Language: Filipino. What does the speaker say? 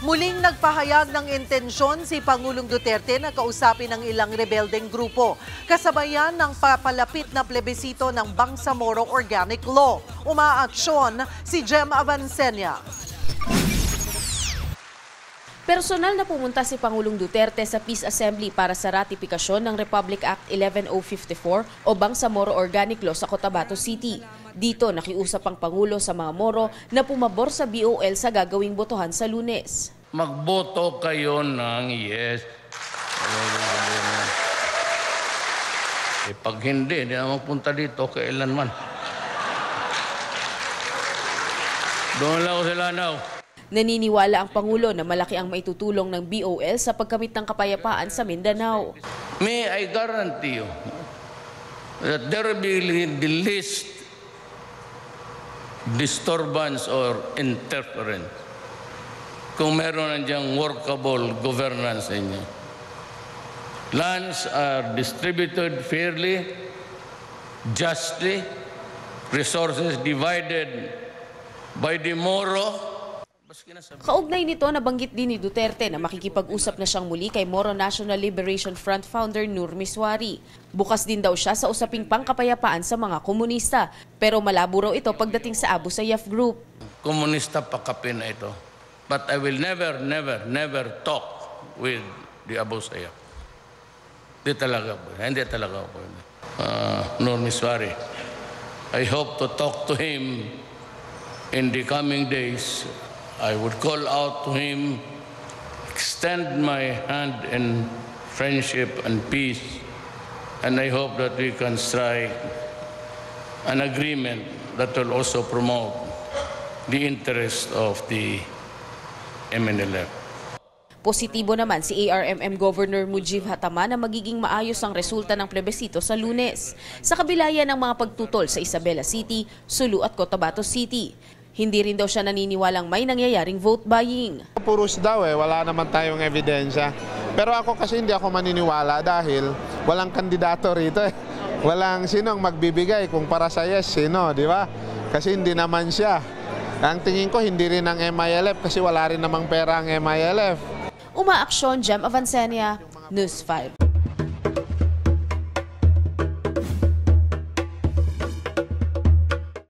Muling nagpahayag ng intensyon si Pangulong Duterte na kausapin ng ilang rebeldeng grupo. Kasabayan ng papalapit na plebisito ng Bangsamoro Organic Law. Umaaksyon si Jem Avancenia. Personal na pumunta si Pangulong Duterte sa Peace Assembly para sa ratifikasyon ng Republic Act 11054 o Bangsamoro Organic Law sa Cotabato City. Dito nakiusap ang Pangulo sa mga Moro na pumabor sa BOL sa gagawing botohan sa lunes. Magboto kayo ng yes. Eh, pag hindi, hindi na magpunta dito kailanman. Doon lang ako sa Lanao. Naniniwala ang Pangulo na malaki ang maitutulong ng BOL sa pagkamit ng kapayapaan sa Mindanao. May I guarantee you that there will be the least disturbance or interference kung meron nandiyan workable governance inyo. Lands are distributed fairly, justly, resources divided by the Moro. Kaugnay nito, nabanggit din ni Duterte na makikipag-usap na siyang muli kay Moro National Liberation Front founder Nur Miswari. Bukas din daw siya sa usaping pangkapayapaan sa mga komunista, pero malabo raw ito pagdating sa Abu Sayyaf Group. Komunista pa kape na ito. But I will never, never, never talk with the Abu Sayyaf. Hindi talaga po. Hindi talaga po. Uh, Nur Miswari. I hope to talk to him in the coming days. I would call out to him, extend my hand in friendship and peace, and I hope that we can strike an agreement that will also promote the interest of the MNLF. Positibo naman si ARMM Governor Mujib Hatama na magiging maayos ang resulta ng plebisito sa lunes. Sa kabila yan ng mga pagtutol sa Isabela City, Sulu at Cotabato City. Hindi rin daw siya naniniwalang may nangyayaring vote buying. Puros daw eh, wala naman tayong ebidensya. Pero ako kasi hindi ako maniniwala dahil walang kandidato rito eh. Walang sino ang magbibigay kung para sa yes, sino, di ba? Kasi hindi naman siya. Ang tingin ko hindi rin ang MILF kasi wala rin namang pera ang MILF. Umaaksyon, Jem Avancenia, News 5.